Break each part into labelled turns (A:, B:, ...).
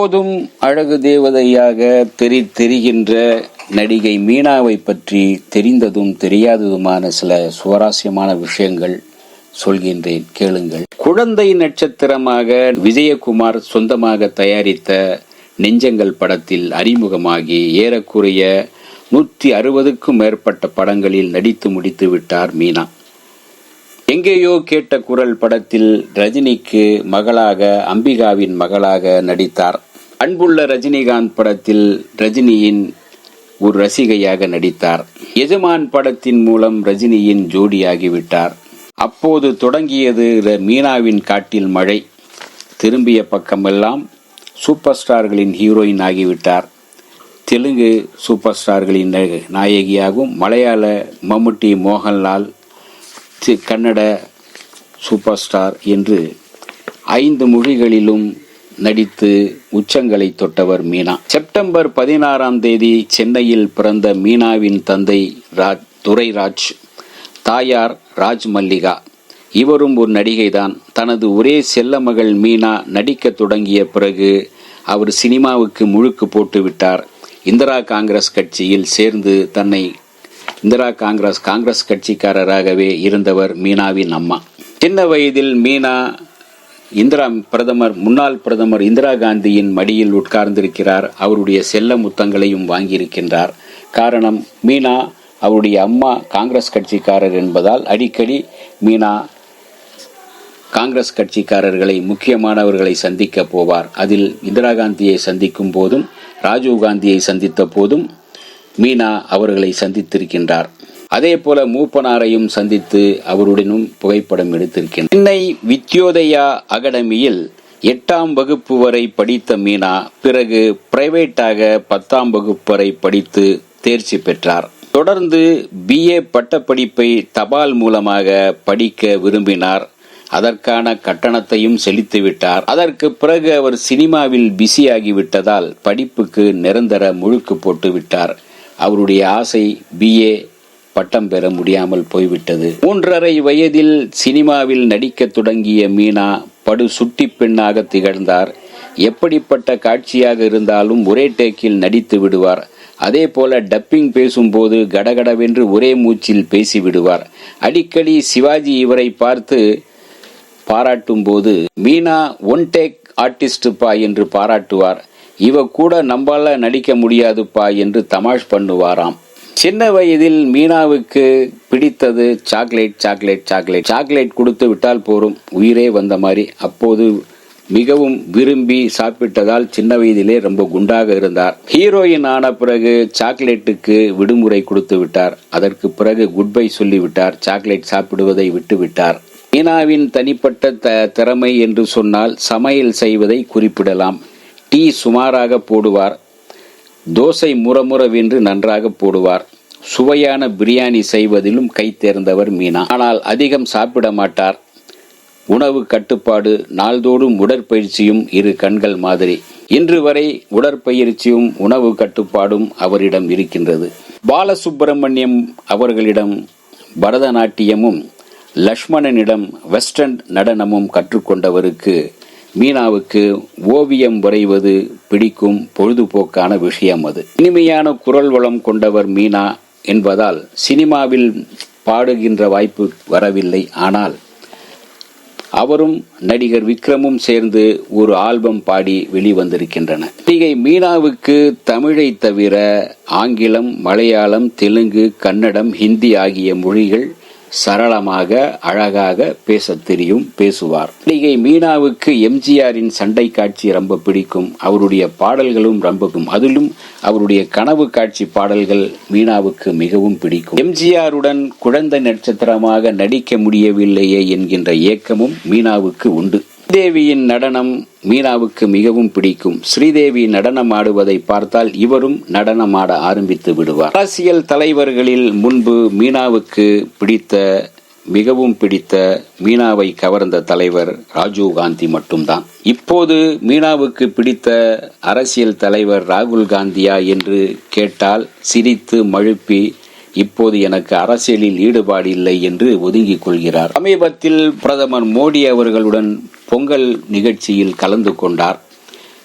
A: எப்போதும் அழகு தேவதையாக தெரி தெரிகின்ற நடிகை மீனாவை பற்றி தெரிந்ததும் தெரியாததுமான சில சுவாரஸ்யமான விஷயங்கள் சொல்கின்றேன். கேளுங்கள். குழந்தை நட்சத்திரமாக விஜயகுமார் சொந்தமாக தயாரித்த நெஞ்சங்கள் படத்தில் அறிமுகமாகி ஏறக்குறைய நூற்றி அறுபதுக்கும் மேற்பட்ட படங்களில் நடித்து முடித்து விட்டார் மீனா. எங்கேயோ கேட்ட குரல் படத்தில் ரஜினிக்கு மகளாக அம்பிகாவின் மகளாக நடித்தார். அன்புள்ள ரஜினிகாந்த் படத்தில் ரஜினியின் ஒரு ரசிகையாக நடித்தார். எஜமான் படத்தின் மூலம் ரஜினியின் ஜோடியாகிவிட்டார். அப்போது தொடங்கியது ர- மீனாவின் காட்டில் மழை. திரும்பிய பக்கமெல்லாம் சூப்பர் ஸ்டார்களின் ஹீரோயின் ஆகிவிட்டார். தெலுங்கு சூப்பர் ஸ்டார்களின் நாயகியாகவும் மலையாள மம்முட்டி மோகன்லால் தி- கன்னட சூப்பர் ஸ்டார் என்று ஐந்து மொழிகளிலும் நடித்து உச்சங்களை தொட்டவர் மீனா. செப்டம்பர் பதினாறாம் தேதி சென்னையில் பிறந்த மீனாவின் தந்தை ராஜ் துரைராஜ் தாயார் ராஜ் மல்லிகா இவரும் ஒரு நடிகைதான். தனது ஒரே செல்ல மகள் மீனா நடிக்கத் தொடங்கிய பிறகு அவர் சினிமாவுக்கு முழுக்கு போட்டு விட்டார். இந்திரா காங்கிரஸ் கட்சியில் சேர்ந்து தன்னை இந்திரா காங்கிரஸ் காங்கிரஸ் கட்சிக்காரராகவே இருந்தவர் மீனாவின் அம்மா. சின்ன வயதில் மீனா இந்திரா பிரதமர் முன்னாள் பிரதமர் இந்திரா காந்தியின் மடியில் உட்கார்ந்திருக்கிறார். அவருடைய செல்ல முத்தங்களையும் வாங்கியிருக்கின்றார். காரணம் மீனா அவருடைய அம்மா காங்கிரஸ் கட்சிக்காரர் என்பதால் அடிக்கடி மீனா காங்கிரஸ் கட்சிக்காரர்களை முக்கியமானவர்களை சந்திக்க போவார். அதில் இந்திரா காந்தியை சந்திக்கும் போதும் ராஜீவ் காந்தியை சந்தித்த போதும் மீனா அவர்களை சந்தித்திருக்கின்றார். அதே போல மூப்பனாரையும் சந்தித்து அவருடனும் புகைப்படம் எடுத்திருக்கின்றார் சென்னை வித்யோதயா அகாடமியில் எட்டாம் வகுப்பு வரை படித்த மீனா பிறகு பிரைவேட்டாக பத்தாம் வகுப்பு வரை படித்து தேர்ச்சி பெற்றார். தொடர்ந்து பிஏ பட்டப்படிப்பை தபால் மூலமாக படிக்க விரும்பினார். அதற்கான கட்டணத்தையும் செலுத்திவிட்டார் அதற்கு பிறகு அவர் சினிமாவில் பிஸியாகிவிட்டதால் படிப்புக்கு நிரந்தர முழுக்கு போட்டு விட்டார். அவருடைய ஆசை பிஏ பட்டம் பெற முடியாமல் போய்விட்டது. மூன்றரை வயதில் சினிமாவில் நடிக்கத் தொடங்கிய மீனா படு சுட்டி பெண்ணாக திகழ்ந்தார். எப்படிப்பட்ட காட்சியாக இருந்தாலும் ஒரே டேக்கில் நடித்து விடுவார். அதே போல டப்பிங் பேசும்போது கடகடவென்று ஒரே மூச்சில் பேசிவிடுவார் அடிக்கடி சிவாஜி இவரை பார்த்து பாராட்டும் போது மீனா ஒன் டேக் ஆர்டிஸ்டுப்பா என்று பாராட்டுவார். இவ கூட நம்பால நடிக்க முடியாதுப்பா என்று தமாஷ் பண்ணுவாராம். சின்ன வயதில் மீனாவுக்கு பிடித்தது சாக்லேட் சாக்லேட் சாக்லேட் சாக்லேட் கொடுத்து விட்டால் போரும். உயிரே வந்த மாதிரி. அப்போது மிகவும் விரும்பி சாப்பிட்டதால் சின்ன வயதிலே ரொம்ப குண்டாக இருந்தார். ஹீரோயின் ஆன பிறகு சாக்லேட்டுக்கு விடுமுறை கொடுத்து விட்டார். அதற்கு பிறகு குட் பை சொல்லிவிட்டார். சாக்லேட் சாப்பிடுவதை விட்டுவிட்டார் மீனாவின் தனிப்பட்ட த- திறமை என்று சொன்னால் சமையல் செய்வதை குறிப்பிடலாம். டீ சுமாராக போடுவார். தோசை முறமுறவென்று நன்றாக போடுவார். சுவையான பிரியாணி செய்வதிலும் கை தேர்ந்தவர் மீனா. ஆனால் அதிகம் சாப்பிட மாட்டார். உணவு கட்டுப்பாடு நாள்தோறும் உடற்பயிற்சியும் இரு கண்கள் மாதிரி. இன்று வரை உடற்பயிற்சியும் உணவு கட்டுப்பாடும் அவரிடம் இருக்கின்றது. பாலசுப்பிரமணியம் அவர்களிடம் பரதநாட்டியமும் லக்ஷ்மணனிடம் வெஸ்டர்ன் நடனமும் கற்றுக்கொண்டவருக்கு மீனாவுக்கு ஓவியம் வரைவது பிடிக்கும் பொழுதுபோக்கான விஷயம் அது. இனிமையான குரல் வளம் கொண்டவர் மீனா என்பதால் சினிமாவில் பாடுகின்ற வாய்ப்பு வரவில்லை. ஆனால் அவரும் நடிகர் விக்ரமும் சேர்ந்து ஒரு ஆல்பம் பாடி வெளிவந்திருக்கின்றன. நடிகை மீனாவுக்கு தமிழை தவிர ஆங்கிலம் மலையாளம் தெலுங்கு கன்னடம் ஹிந்தி ஆகிய மொழிகள் சரளமாக அழகாக பேசத் தெரியும் பேசுவார். நடிகை மீனாவுக்கு எம்ஜிஆரின் சண்டை காட்சி ரொம்ப பிடிக்கும். அவருடைய பாடல்களும் ரொம்பக்கும் அதிலும் அவருடைய கனவு காட்சி பாடல்கள் மீனாவுக்கு மிகவும் பிடிக்கும். எம்ஜிஆருடன் குழந்தை நட்சத்திரமாக நடிக்க முடியவில்லையே என்கின்ற ஏக்கமும் மீனாவுக்கு உண்டு. ஸ்ரீதேவியின் நடனம் மீனாவுக்கு மிகவும் பிடிக்கும். ஸ்ரீதேவி நடனம் ஆடுவதை பார்த்தால் இவரும் நடனமாட ஆரம்பித்து விடுவார். அரசியல் தலைவர்களில் முன்பு மீனாவுக்கு பிடித்த மிகவும் பிடித்த மீனாவை கவர்ந்த தலைவர் ராஜீவ் காந்தி மட்டும்தான். இப்போது மீனாவுக்கு பிடித்த அரசியல் தலைவர் ராகுல் காந்தியா என்று கேட்டால் சிரித்து மழுப்பி இப்போது எனக்கு அரசியலில் ஈடுபாடு இல்லை என்று ஒதுங்கிக் கொள்கிறார். சமீபத்தில் பிரதமர் மோடி அவர்களுடன் பொங்கல் நிகழ்ச்சியில் கலந்து கொண்டார்.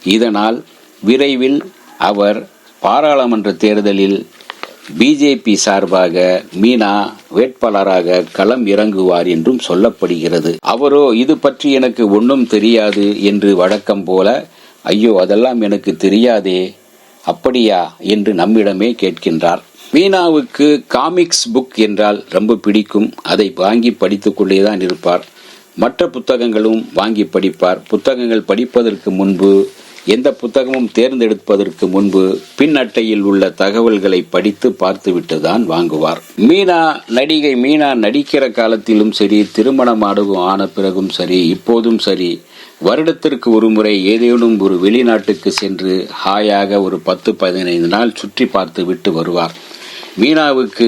A: இதனால் விரைவில் அவர் பாராளுமன்ற தேர்தலில் பிஜேபி சார்பாக மீனா வேட்பாளராக களம் இறங்குவார் என்றும் சொல்லப்படுகிறது. அவரோ இது பற்றி எனக்கு ஒன்றும் தெரியாது என்று வழக்கம் போல ஐயோ அதெல்லாம் எனக்கு தெரியாதே அப்படியா? என்று நம்மிடமே கேட்கின்றார். மீனாவுக்கு காமிக்ஸ் புக் என்றால் ரொம்ப பிடிக்கும். அதை வாங்கி படித்துக் கொண்டேதான் இருப்பார். மற்ற புத்தகங்களும் வாங்கி படிப்பார். புத்தகங்கள் படிப்பதற்கு முன்பு எந்த புத்தகமும் தேர்ந்தெடுப்பதற்கு முன்பு பின் அட்டையில் உள்ள தகவல்களை படித்து பார்த்துவிட்டு தான் வாங்குவார். மீனா நடிகை மீனா நடிக்கிற காலத்திலும் சரி திருமணம் ஆடவும் ஆன பிறகும் சரி இப்போதும் சரி வருடத்திற்கு ஒரு முறை ஏதேனும் ஒரு வெளிநாட்டுக்கு சென்று ஹாயாக ஒரு பத்து பதினைந்து நாள் சுற்றி பார்த்து விட்டு வருவார். மீனாவுக்கு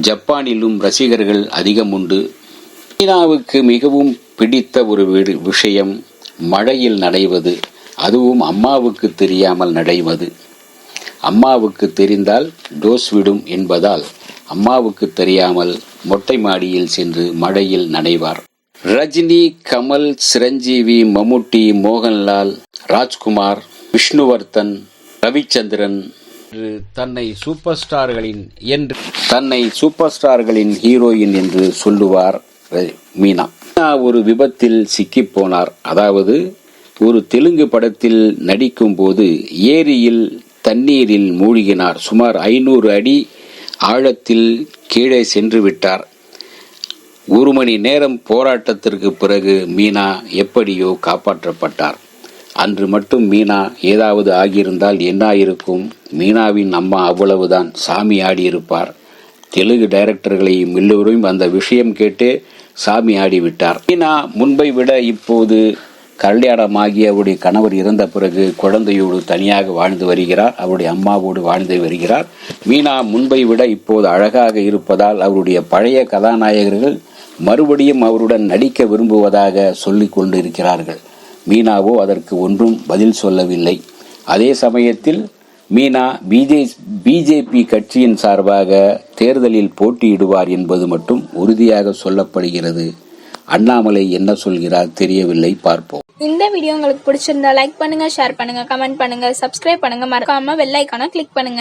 A: ஜப்பானிலும் ரசிகர்கள் அதிகம் உண்டு. மீனாவுக்கு மிகவும் பிடித்த ஒரு விஷயம் மழையில் நடைவது அதுவும் அம்மாவுக்கு தெரியாமல் நடைவது அம்மாவுக்கு தெரிந்தால் டோஸ் விடும் என்பதால் அம்மாவுக்கு தெரியாமல் மொட்டை மாடியில் சென்று மழையில் நனைவார். ரஜினி கமல் சிரஞ்சீவி மம்முட்டி மோகன்லால் ராஜ்குமார் விஷ்ணுவர்தன் ரவிச்சந்திரன் தன்னை சூப்பர் ஸ்டார்களின் என்று தன்னை சூப்பர் ஸ்டார்களின் ஹீரோயின் என்று சொல்லுவார் மீனா. மீனா ஒரு விபத்தில் சிக்கிப் போனார். அதாவது ஒரு தெலுங்கு படத்தில் நடிக்கும் போது ஏரியில் தண்ணீரில் மூழ்கினார். சுமார் ஐநூறு அடி ஆழத்தில் கீழே சென்று விட்டார். ஒரு மணி நேரம் போராட்டத்திற்கு பிறகு மீனா எப்படியோ காப்பாற்றப்பட்டார். அன்று மட்டும் மீனா ஏதாவது ஆகியிருந்தால் என்ன ஆயிருக்கும் மீனாவின் அம்மா அவ்வளவுதான் சாமி ஆடியிருப்பார். தெலுங்கு டைரக்டர்களையும் எல்லோரும் அந்த விஷயம் கேட்டு சாமி ஆடிவிட்டார். மீனா முன்பை விட இப்போது கல்யாணமாகி அவருடைய கணவர் இறந்த பிறகு குழந்தையோடு தனியாக வாழ்ந்து வருகிறார் அவருடைய அம்மாவோடு வாழ்ந்து வருகிறார். மீனா முன்பை விட இப்போது அழகாக இருப்பதால் அவருடைய பழைய கதாநாயகர்கள் மறுபடியும் அவருடன் நடிக்க விரும்புவதாக சொல்லிக் கொண்டிருக்கிறார்கள். மீனாவோ அதற்கு ஒன்றும் பதில் சொல்லவில்லை. அதே சமயத்தில் மீனா பிஜே பிஜேபி கட்சியின் சார்பாக தேர்தலில் போட்டியிடுவார் என்பது மட்டும் உறுதியாக சொல்லப்படுகிறது. அண்ணாமலை என்ன சொல்கிறார் தெரியவில்லை. பார்ப்போம்.
B: இந்த வீடியோ உங்களுக்கு பிடிச்சிருந்தா லைக் பண்ணுங்க ஷேர் பண்ணுங்க கமெண்ட் பண்ணுங்க சப்ஸ்கிரைப் பண்ணுங்க. மறக்காம வெள்ளைக்கான கிளிக் பண்ணுங்க.